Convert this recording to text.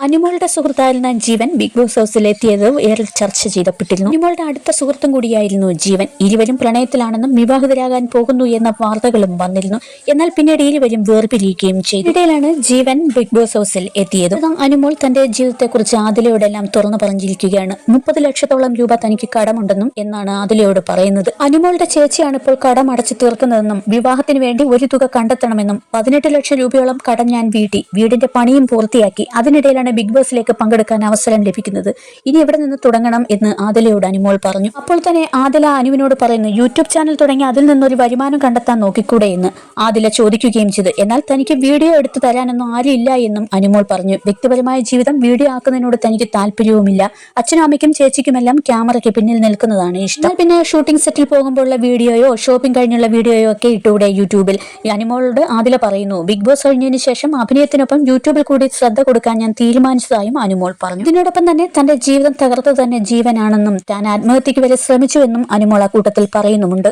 അനുമോളുടെ സുഹൃത്തായിരുന്ന ജീവൻ big boss ഹൗസിൽ എത്തിയത് ഏറെ ചർച്ച ചെയ്യപ്പെട്ടിരുന്നു അനുമോളുടെ അടുത്ത സുഹൃത്തും കൂടിയായിരുന്നു ജീവൻ. ഇരുവരും പ്രണയത്തിലാണെന്നും വിവാഹിതരാകാൻ പോകുന്നു എന്ന വാർത്തകളും വന്നിരുന്നു. എന്നാൽ പിന്നീട് ഇരുവരും വേർപിരിയുകയും ചെയ്തു. ഇടയിലാണ് ജീവൻ ബിഗ് ബോസ് ഹൗസിൽ എത്തിയത്. അനുമോൾ തന്റെ ജീവിതത്തെക്കുറിച്ച് ആദിലയോടെല്ലാം തുറന്നു പറഞ്ഞിരിക്കുകയാണ്. മുപ്പത് ലക്ഷത്തോളം രൂപ തനിക്ക് കടമുണ്ടെന്നും എന്നാണ് ആദിലയോട് പറയുന്നത്. അനുമോളുടെ ചേച്ചിയാണ് ഇപ്പോൾ കടം അടച്ചു തീർക്കുന്നതെന്നും വിവാഹത്തിന് വേണ്ടി ഒരു തുക കണ്ടെത്തണമെന്നും പതിനെട്ട് ലക്ഷം രൂപയോളം കടം ഞാൻ വീട്ടി വീടിന്റെ പണിയും പൂർത്തിയാക്കി അതിനിടയിലാണ് ബിഗ് ബോസിലേക്ക് പങ്കെടുക്കാൻ അവസരം ലഭിക്കുന്നത്? ഇനി എവിടെ നിന്ന് തുടങ്ങണം എന്ന് ആദലയോട് അനുമോൾ പറഞ്ഞു. അപ്പോൾ തന്നെ ആദല അനുവിനോട് പറയുന്നു യൂട്യൂബ് ചാനൽ തുടങ്ങി അതിൽ നിന്നൊരു വരുമാനം കണ്ടെത്താൻ നോക്കിക്കൂടെ എന്ന്. ആദില ചോദിക്കുകയും ചെയ്തു എന്നാൽ തനിക്ക് വീഡിയോ എടുത്തു തരാനൊന്നും ആരുമില്ല എന്നും അനുമോൾ പറഞ്ഞു. വ്യക്തിപരമായ ജീവിതം വീഡിയോ ആക്കുന്നതിനോട് തനിക്ക് താല്പര്യവുമില്ല. അച്ഛനും അമ്മയ്ക്കും ചേച്ചിക്കുമെല്ലാം ക്യാമറയ്ക്ക് പിന്നിൽ നിൽക്കുന്നതാണ് ഇഷ്ടം. പിന്നെ ഷൂട്ടിംഗ് സെറ്റിൽ പോകുമ്പോഴുള്ള വീഡിയോയോ ഷോപ്പിംഗ് കഴിഞ്ഞുള്ള വീഡിയോയോ ഒക്കെ ഇട്ടൂടെ യൂട്യൂബിൽ. അനുമോളോട് ആദില പറയുന്നു ബിഗ് ബോസ് കഴിഞ്ഞതിന് ശേഷം അഭിനയത്തിനൊപ്പം യൂട്യൂബിൽ കൂടി ശ്രദ്ധ കൊടുക്കാൻ ഞാൻ തീരുമാനിച്ചതായും അനുമോൾ പറഞ്ഞു. ഇതിനോടൊപ്പം തന്നെ തന്റെ ജീവിതം തകർത്തത് തന്നെ ജീവനാണെന്നും താൻ ആത്മഹത്യക്ക് വരെ ശ്രമിച്ചുവെന്നും അനുമോൾ ആ കൂട്ടത്തിൽ പറയുന്നുമുണ്ട്.